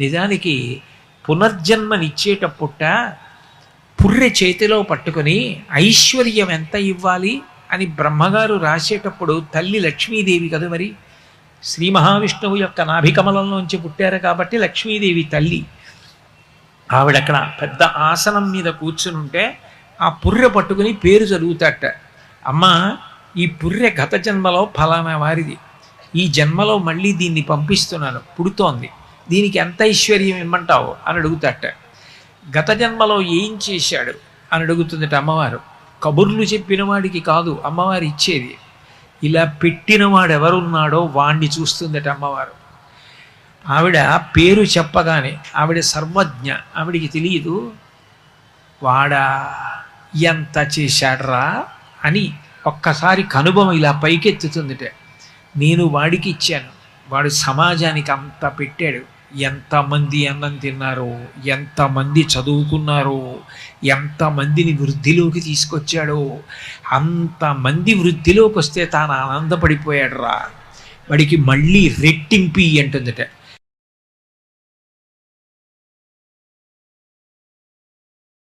నిజానికి పునర్జన్మనిచ్చేటప్పుట పుర్రె చేతిలో పట్టుకొని ఐశ్వర్యం ఎంత ఇవ్వాలి అని బ్రహ్మగారు రాసేటప్పుడు తల్లి లక్ష్మీదేవి కదా మరి? శ్రీ మహావిష్ణువు యొక్క నాభికమలంలోంచి పుట్టారు కాబట్టి లక్ష్మీదేవి తల్లి. ఆవిడ అక్కడ పెద్ద ఆసనం మీద కూర్చునుంటే ఆ పుర్రె పట్టుకుని పేరు చదువుతాట. అమ్మ ఈ పుర్రె గత జన్మలో ఫలానా వారిది. ఈ జన్మలో మళ్ళీ దీన్ని పంపిస్తున్నాను. పుడుతోంది. దీనికి ఎంత ఐశ్వర్యం ఇమ్మంటావు? అని అడుగుతాట. గత జన్మలో ఏం చేశాడు? అని అడుగుతుందట అమ్మవారు. కబుర్లు చెప్పిన వాడికి కాదు అమ్మవారు ఇచ్చేది. ఇలా పెట్టినవాడు ఎవరున్నాడో వాణ్ణి చూస్తుందట అమ్మవారు. ఆవిడ పేరు చెప్పగానే ఆవిడ సర్వజ్ఞ. ఆవిడికి తెలియదు వాడా ఎంత చేశాడ్రా? అని ఒక్కసారి కనుభవం ఇలా పైకెత్తుతుందిట. నేను వాడికి ఇచ్చాను. వాడు సమాజానికి అంత పెట్టాడు. ఎంతమంది అన్నం తిన్నారో ఎంతమంది చదువుకున్నారో ఎంతమందిని వృద్ధిలోకి తీసుకొచ్చాడో అంతమంది వృద్ధిలోకి వస్తే తాను ఆనందపడిపోయాడు రా వాడికి మళ్ళీ రెట్టింపి అంటుందట.